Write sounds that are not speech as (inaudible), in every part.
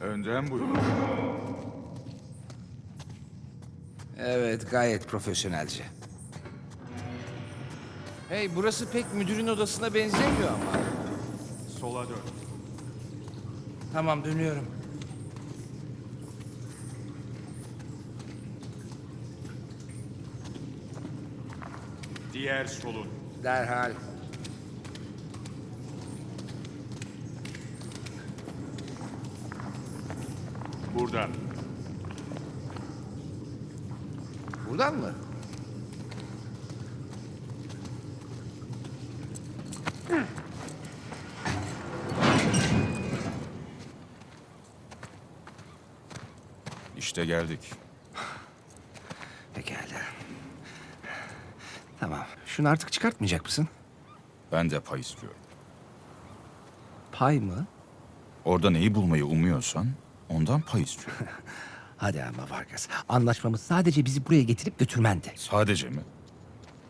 Önden buyurun. Evet, gayet profesyonelce. Hey, burası pek müdürün odasına benzemiyor ama. Sola dön. Tamam, dönüyorum. Diğer solun. Derhal. Buradan. Buradan mı? İşte geldik. Pekala. Tamam. Şunu artık çıkartmayacak mısın? Ben de pay istiyorum. Pay mı? Orada neyi bulmayı umuyorsan ondan pay istiyorum. (laughs) Hadi ama Vargas. Anlaşmamız sadece bizi buraya getirip götürmendi. Sadece mi?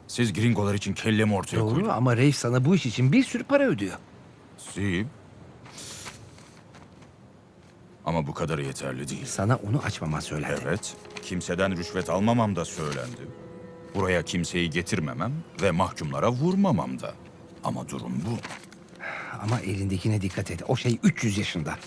Siz gringolar için kellemi ortaya Doğru koydunuz. ama Reif sana bu iş için bir sürü para ödüyor. Sip. Ama bu kadarı yeterli değil. Sana onu açmaman söylendi. Evet, kimseden rüşvet almamam da söylendi. Buraya kimseyi getirmemem ve mahkumlara vurmamam da. Ama durum bu. Ama elindekine dikkat et. O şey 300 yaşında.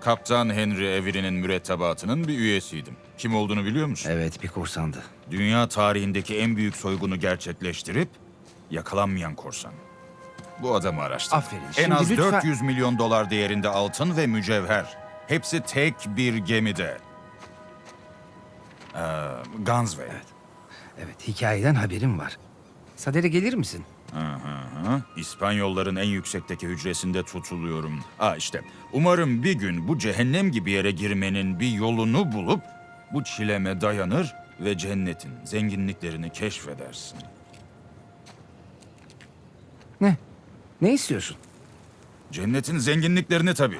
Kaptan Henry Avery'nin mürettebatının bir üyesiydim. Kim olduğunu biliyor musun? Evet bir korsandı. Dünya tarihindeki en büyük soygunu gerçekleştirip yakalanmayan korsan. Bu adamı araştırdım. Aferin. En Şimdi az lütfen- 400 milyon dolar değerinde altın ve mücevher. Hepsi tek bir gemide. Ee, Gunsway. Evet hikayeden haberim var. Sadere gelir misin? Hı. İspanyolların en yüksekteki hücresinde tutuluyorum. Aa işte. Umarım bir gün bu cehennem gibi yere girmenin bir yolunu bulup bu çileme dayanır ve cennetin zenginliklerini keşfedersin. Ne? Ne istiyorsun? Cennetin zenginliklerini tabii.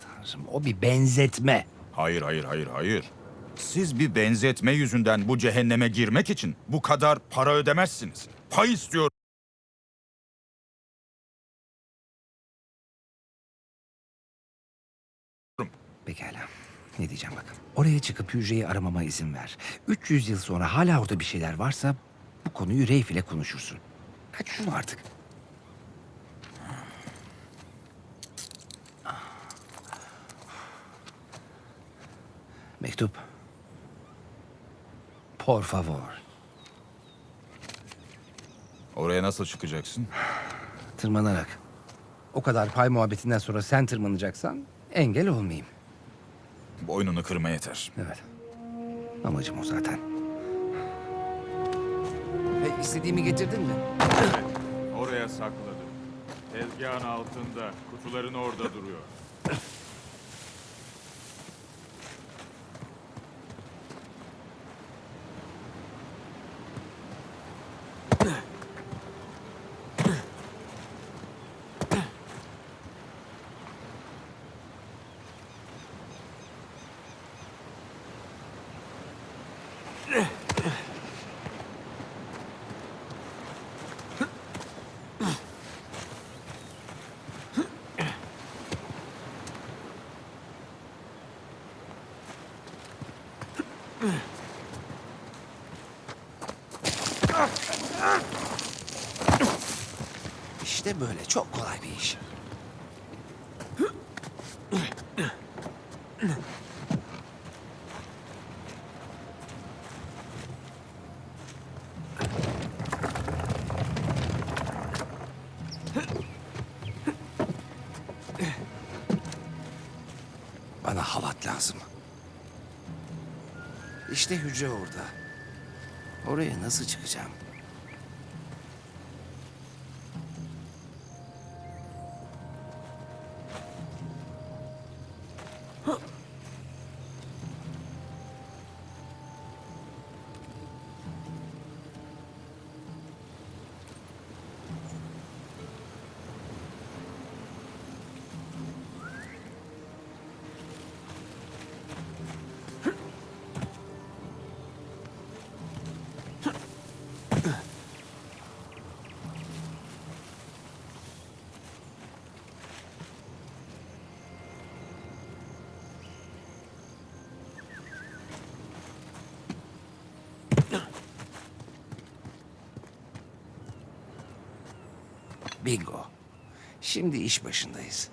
Tanrım, O bir benzetme. Hayır, hayır, hayır, hayır. Siz bir benzetme yüzünden bu cehenneme girmek için bu kadar para ödemezsiniz. Pay istiyorum. Pekala. Ne diyeceğim bakın. Oraya çıkıp hücreyi aramama izin ver. 300 yıl sonra hala orada bir şeyler varsa bu konuyu Reif ile konuşursun. Kaç şunu artık. Mektup. Por favor. Oraya nasıl çıkacaksın? Tırmanarak. O kadar pay muhabbetinden sonra sen tırmanacaksan engel olmayayım. Boynunu kırma yeter. Evet. Amacım o zaten. Ve istediğimi getirdin mi? Oraya sakladım. Tezgahın altında, kutuların orada duruyor. Böyle çok kolay bir iş. Bana halat lazım. İşte hücre orada. Oraya nasıl çıkacağım? Bingo. Şimdi iş başındayız.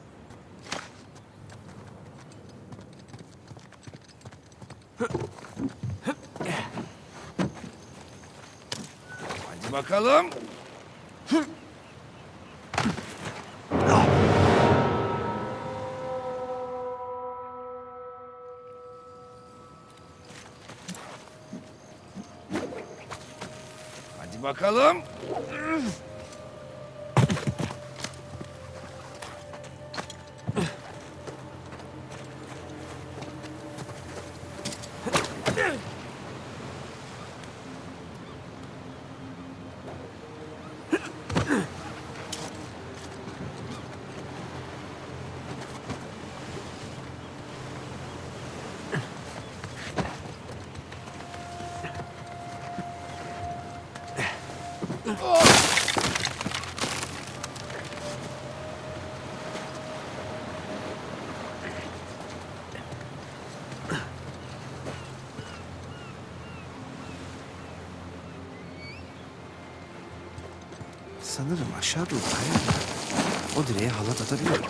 Hadi bakalım. Hadi bakalım. Aşağı doğru kayarlar. O direğe halat atabiliyorum.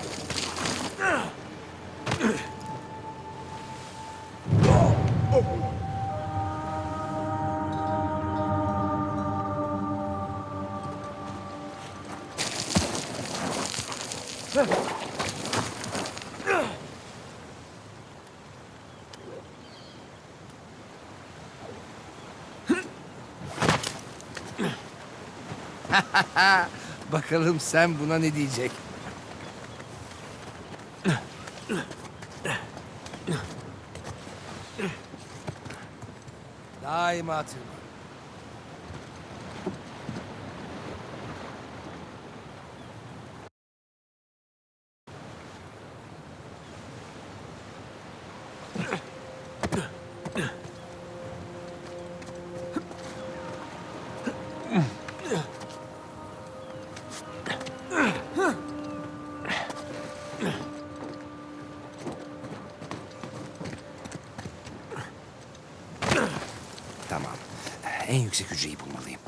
Bakalım sen buna ne diyecek? Daima tırman. En yüksek hücreyi bulmalıyım.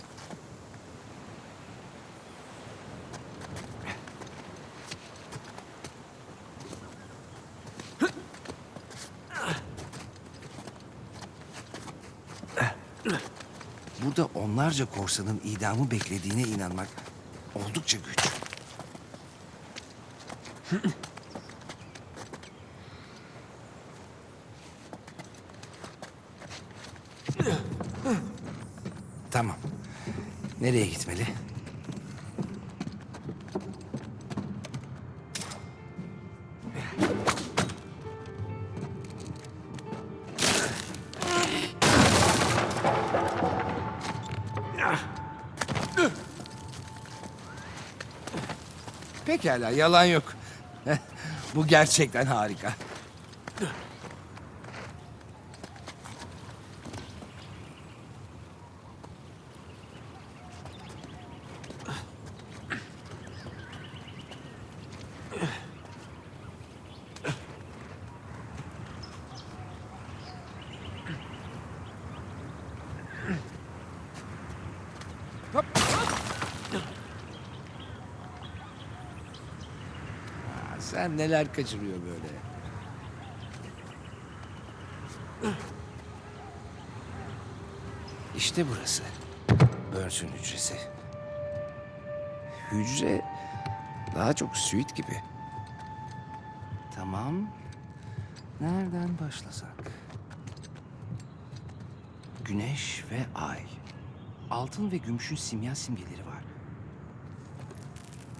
Burada onlarca korsanın idamı beklediğine inanmak oldukça güç. Tamam. Nereye gitmeli? Pekala, yalan yok. (laughs) Bu gerçekten harika. Neler kaçırıyor böyle? İşte burası. Burns'ün hücresi. Hücre daha çok suite gibi. Tamam. Nereden başlasak? Güneş ve ay. Altın ve gümüşün simya simgeleri var.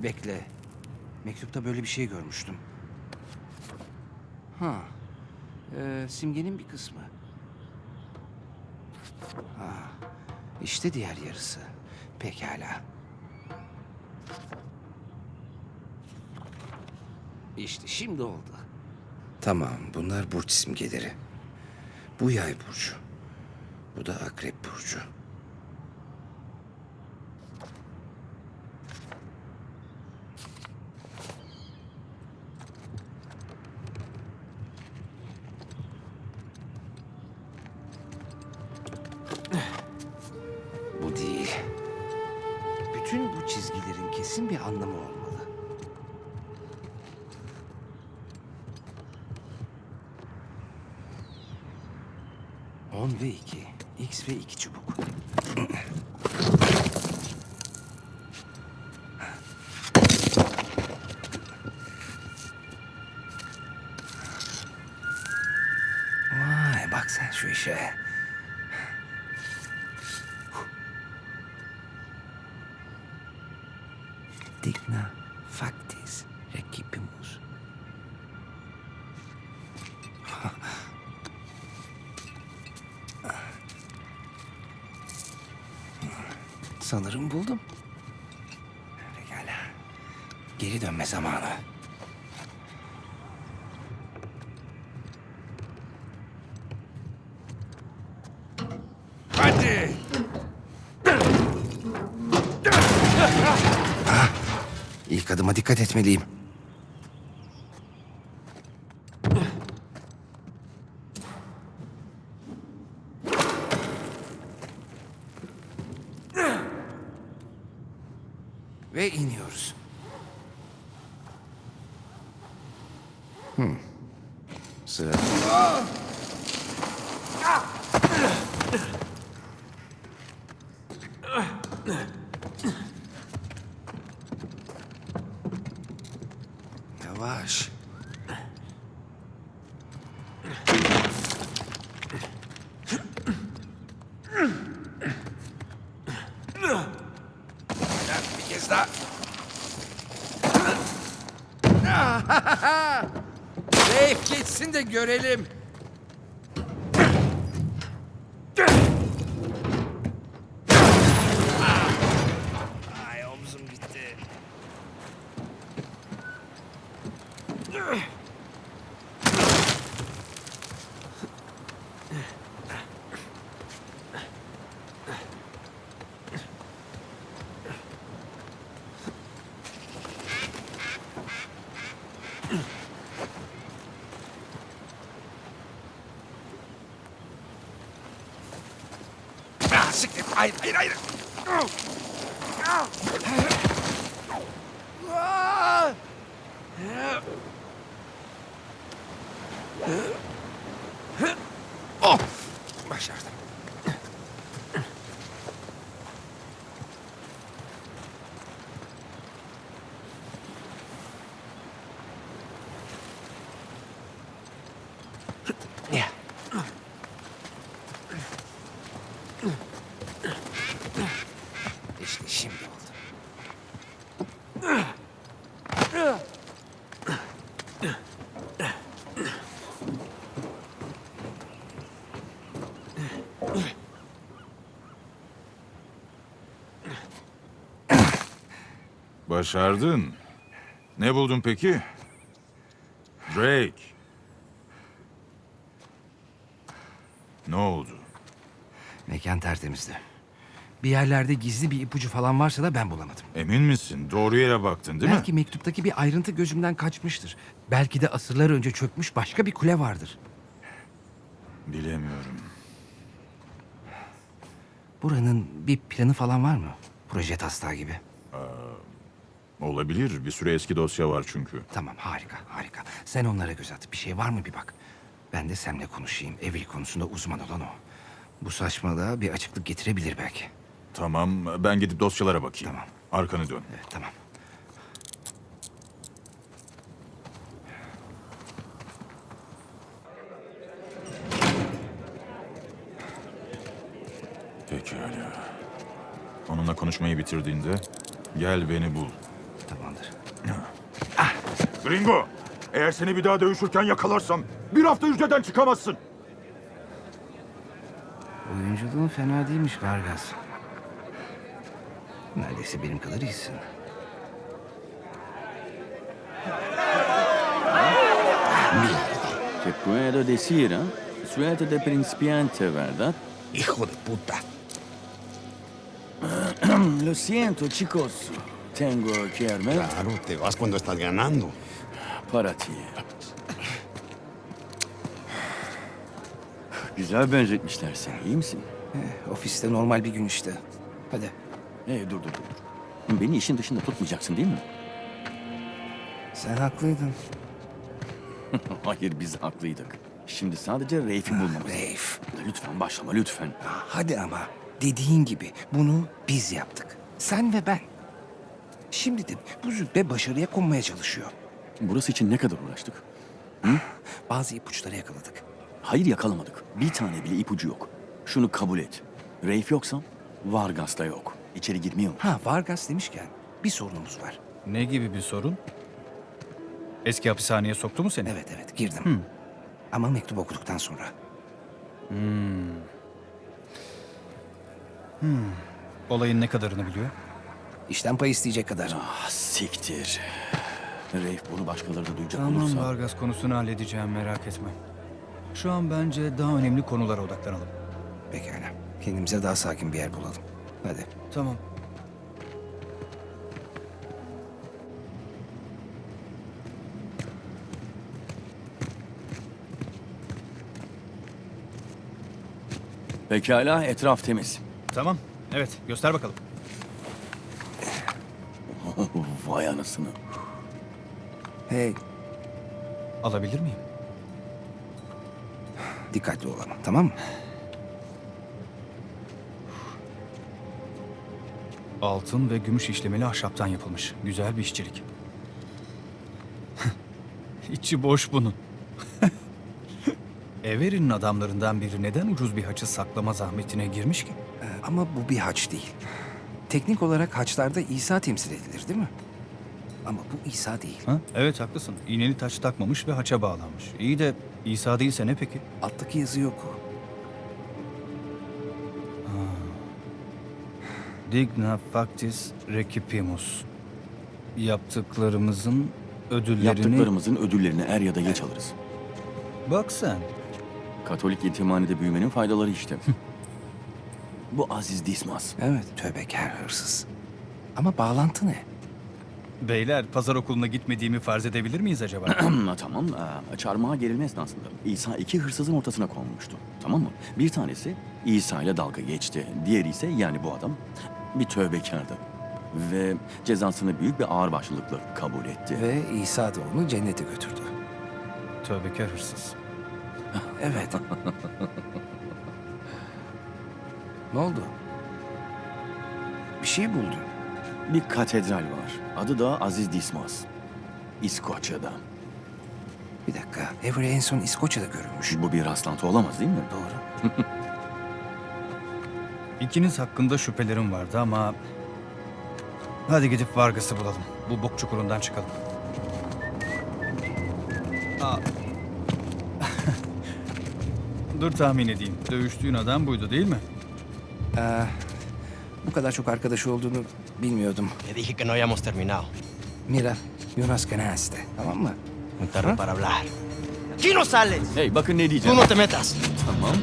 Bekle. Mektupta böyle bir şey görmüştüm. Ha. Ee, simgenin bir kısmı. Ha. İşte diğer yarısı. Pekala. İşte şimdi oldu. Tamam, bunlar burç simgeleri. Bu yay burcu. Bu da akrep burcu. 10 ve 2. X ve 2 çubuk. Vay bak sen şu işe. Digna. Fakt. Buldum. Pekala. Geri dönme zamanı. Hadi. İlk adıma dikkat etmeliyim. Ve iniyoruz. Hmm. Sıra. Yavaş. Bir kez daha. Reif geçsin de görelim. Ay omzum gitti. Ah, siktir. Hayır, hayır, hayır. Ah! Oh! Başardım. Ya. İşte şimdi oldu. Başardın. Ne buldun peki? Drake. Ne oldu? Mekan tertemizdi. Bir yerlerde gizli bir ipucu falan varsa da ben bulamadım. Emin misin? Doğru yere baktın değil Belki mi? mektuptaki bir ayrıntı gözümden kaçmıştır. Belki de asırlar önce çökmüş başka bir kule vardır. Bilemiyorum. Buranın bir planı falan var mı? Proje taslağı gibi. Olabilir. Bir sürü eski dosya var çünkü. Tamam harika harika. Sen onlara göz at. Bir şey var mı bir bak. Ben de seninle konuşayım. Evil konusunda uzman olan o. Bu saçmalığa bir açıklık getirebilir belki. Tamam, ben gidip dosyalara bakayım. Tamam. Arkanı dön. Evet tamam. Pekala. Onunla konuşmayı bitirdiğinde gel beni bul. Tamamdır. Gringo, eğer seni bir daha dövüşürken yakalarsam bir hafta hücreden çıkamazsın. Oyunculuğun fena değilmiş Vargas. Neredeyse benim kadar iyisin. Te puedo decir, ¿eh? Suerte de principiante, ¿verdad? Hijo de puta. (clears throat) Lo siento, chicos. Tengo que irme Claro, te vas cuando estás ganando. para ti. Güzel benzetmişler seni, iyi misin? Eh, ofiste normal bir gün işte. Hadi. Hey, dur dur dur. Beni işin dışında tutmayacaksın değil mi? Sen haklıydın. (laughs) Hayır biz haklıydık. Şimdi sadece Reif'i bulmamız. Reif. Lütfen başlama lütfen. Ah, Hadi ama dediğin gibi bunu biz yaptık. Sen ve ben. Şimdi de bu züppe başarıya konmaya çalışıyor. Burası için ne kadar uğraştık? Bazı ipuçları yakaladık. Hayır yakalamadık. Bir tane bile ipucu yok. Şunu kabul et. Reif yoksa Vargas da yok. İçeri girmiyor. Ha Vargas demişken bir sorunumuz var. Ne gibi bir sorun? Eski hapishaneye soktu mu seni? Evet evet girdim. Ama mektup okuduktan sonra. Olayın ne kadarını biliyor? İşten pay isteyecek kadar. Ah siktir. Reif bunu başkaları da duyacak Tamam olursa... Vargas konusunu halledeceğim merak etme. Şu an bence daha önemli konulara odaklanalım. Pekala. Kendimize daha sakin bir yer bulalım. Hadi. Tamam. Pekala etraf temiz. Tamam. Evet göster bakalım. Vay anasını. Hey Alabilir miyim? dikkatli olalım tamam mı? Altın ve gümüş işlemeli ahşaptan yapılmış. Güzel bir işçilik. (laughs) İçi boş bunun. (laughs) Everin'in adamlarından biri neden ucuz bir haçı saklama zahmetine girmiş ki? Ee, ama bu bir haç değil. Teknik olarak haçlarda İsa temsil edilir değil mi? Ama bu İsa değil. Ha? Evet haklısın. İğneli taç takmamış ve haça bağlanmış. İyi de İsa değilse ne peki? Alttaki yazı yok o. Digna factis recipimus. Yaptıklarımızın ödüllerini... Yaptıklarımızın ödüllerini er ya da geç alırız. Bak sen. Katolik yetimhanede büyümenin faydaları işte. (laughs) Bu Aziz Dismas. Evet tövbekar hırsız. Ama bağlantı ne? Beyler pazar okuluna gitmediğimi farz edebilir miyiz acaba? (clears throat) tamam. Aa, çarmıha gerilme esnasında İsa iki hırsızın ortasına konmuştu. Tamam mı? Bir tanesi İsa ile dalga geçti. Diğeri ise yani bu adam bir tövbekardı. Ve cezasını büyük bir ağırbaşlılıkla kabul etti. Ve İsa da onu cennete götürdü. Tövbekar hırsız. Evet. (laughs) ne oldu? Bir şey buldun. Bir katedral var. Adı da Aziz Dismas. İskoçya'da. Bir dakika. Avery en son İskoçya'da görülmüş. Bu bir rastlantı olamaz değil mi? Doğru. (laughs) İkiniz hakkında şüphelerim vardı ama... Hadi gidip Vargas'ı bulalım. Bu bok çukurundan çıkalım. Aa. (laughs) Dur tahmin edeyim. Dövüştüğün adam buydu değil mi? Ee, bu kadar çok arkadaşı olduğunu bilmiyordum. Le dije que no habíamos terminado. Mira, Jonas Ganaste. Tamam mı? Muy tarde para hablar. ¡Aquí no sales! Hey bakın ne ¡Tú diyeceğim. no te metas! Tamam.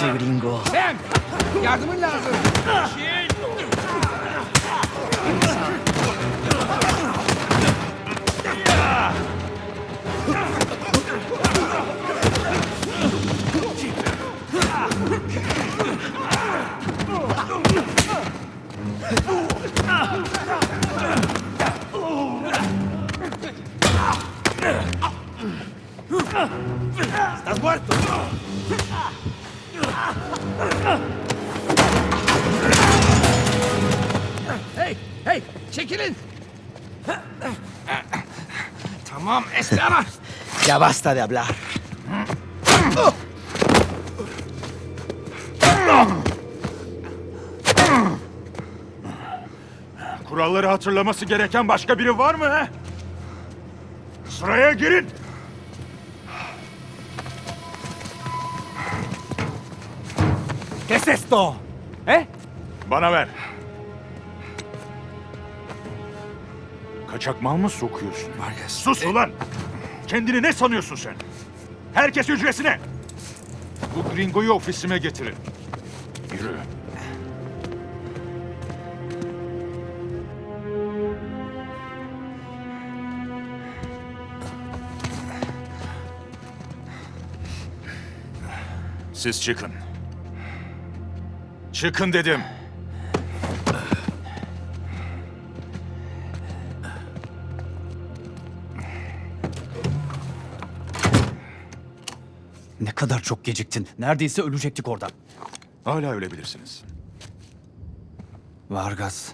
¡Hora de irse, gringo! Sam, yardımın lazım. Basta de hablar. Kuralları hatırlaması gereken başka biri var mı he? Sıraya girin. ¿Qué es esto? ¿Eh? Bana ver. Kaçak mal mı sokuyorsun? Vargas. Sus ulan! Kendini ne sanıyorsun sen? Herkes hücresine! Bu gringoyu ofisime getirin. Yürü. Siz çıkın. Çıkın dedim. Kadar çok geciktin. Neredeyse ölecektik orada. Hala ölebilirsiniz. Vargas.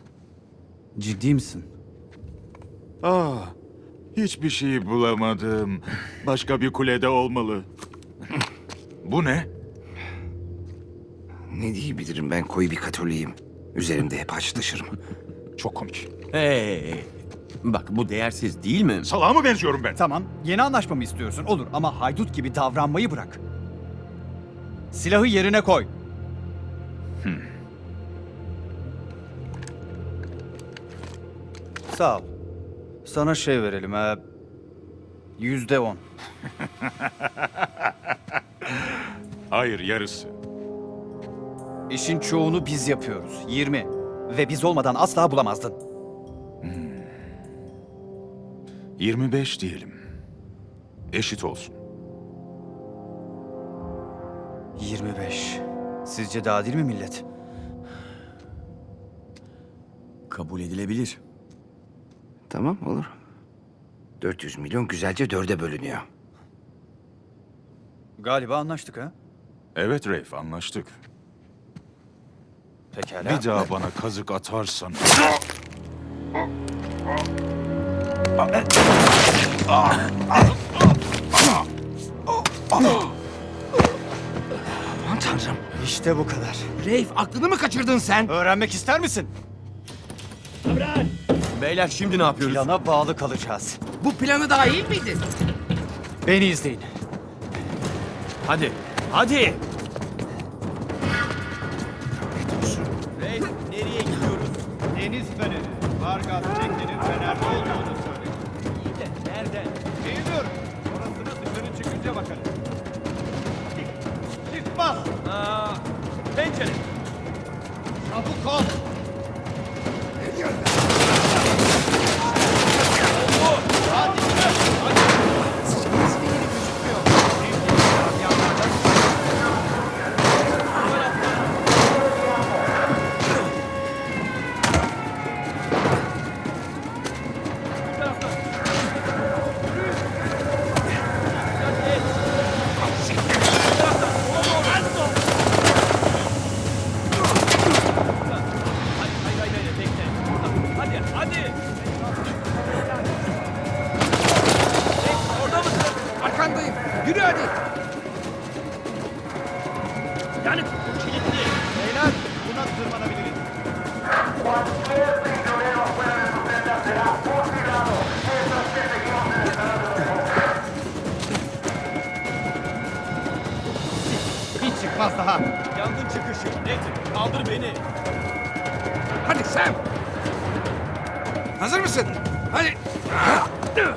Ciddi misin? Ah, hiçbir şey bulamadım. Başka bir kulede olmalı. Bu ne? Ne diyebilirim ben koyu bir katoliyim. Üzerimde hep haç taşırım. Çok komik. Hey, bak bu değersiz değil mi? Salağa mı benziyorum ben? Tamam, yeni anlaşma mı istiyorsun? Olur ama haydut gibi davranmayı bırak. Silahı yerine koy. Sağ ol. Sana şey verelim ha. Yüzde on. (laughs) Hayır, yarısı. İşin çoğunu biz yapıyoruz. 20. Ve biz olmadan asla bulamazdın. 25 diyelim. Eşit olsun. 25. Sizce de adil mi millet? Kabul edilebilir. Tamam olur. 400 milyon güzelce dörde bölünüyor. Galiba anlaştık ha? Evet Reif, anlaştık. Pekala. Bir daha bana kazık atarsan... Aman (laughs) tanrım. İşte bu kadar. Reif aklını mı kaçırdın sen? Öğrenmek ister misin? Beyler şimdi ne yapıyoruz? Plana bağlı kalacağız. Bu planı dahil miydi? Beni izleyin. Hadi, hadi. Hazır mısın?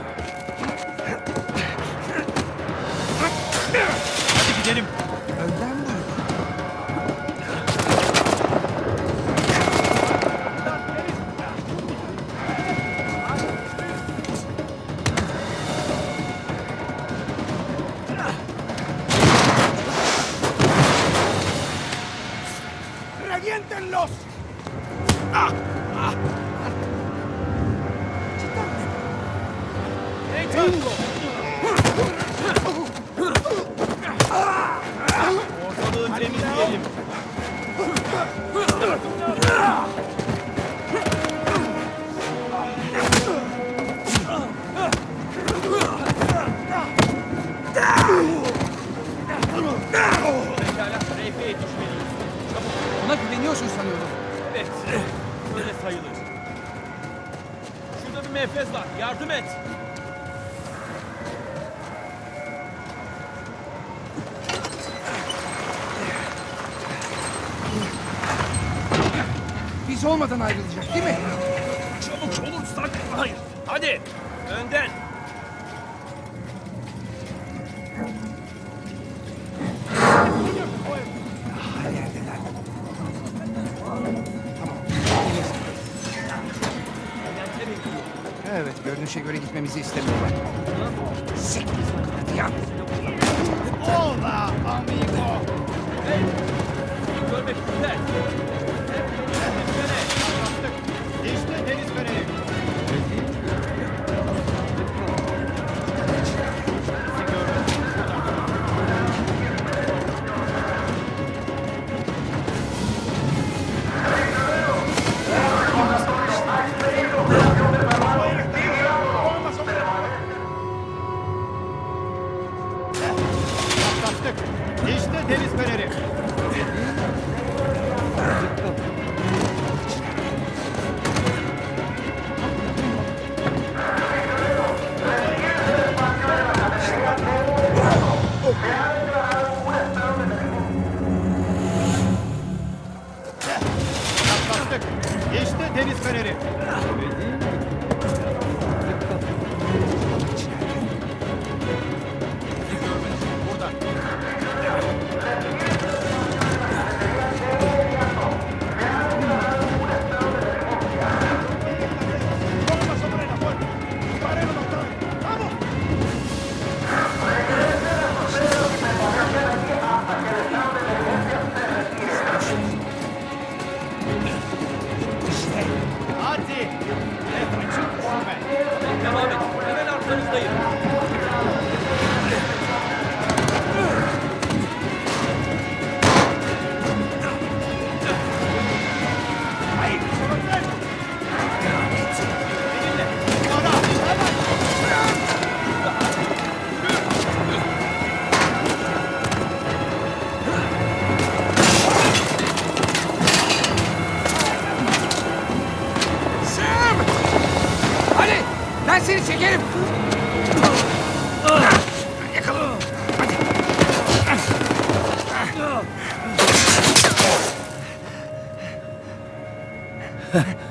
Evet. Öyle sayılır. Şurada bir menfez var. Yardım et. Biz olmadan ayrılacak değil mi? Çabuk olursak. Hayır. Hadi. Önden. Görünüşe göre gitmemizi istemiyorlar. Siktir. Hadi yan.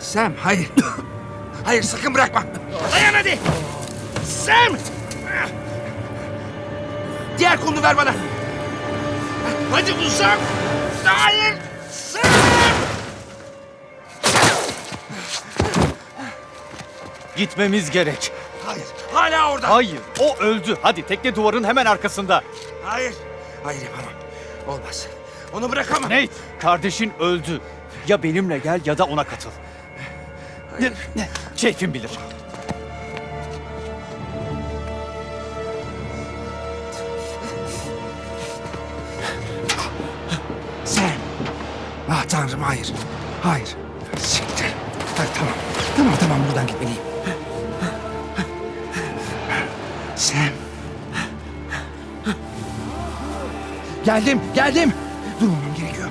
Sam hayır. Hayır sakın bırakma. Dayan hadi. Sam! Diğer kolunu ver bana. Hadi uzak. Hayır. Sam! Gitmemiz gerek. Hayır. Hala orada. Hayır, o öldü. Hadi tekne duvarın hemen arkasında. Hayır. Hayır yapamam. Olmaz. Onu bırakamam. Nate, kardeşin öldü. Ya benimle gel ya da ona katıl. Ne, ne? Keyfin bilir. Sam. Ah tanrım hayır. Hayır. Siktir. Ha, tamam. Tamam tamam buradan gitmeliyim. Sam. Geldim geldim. Durmamam gerekiyor.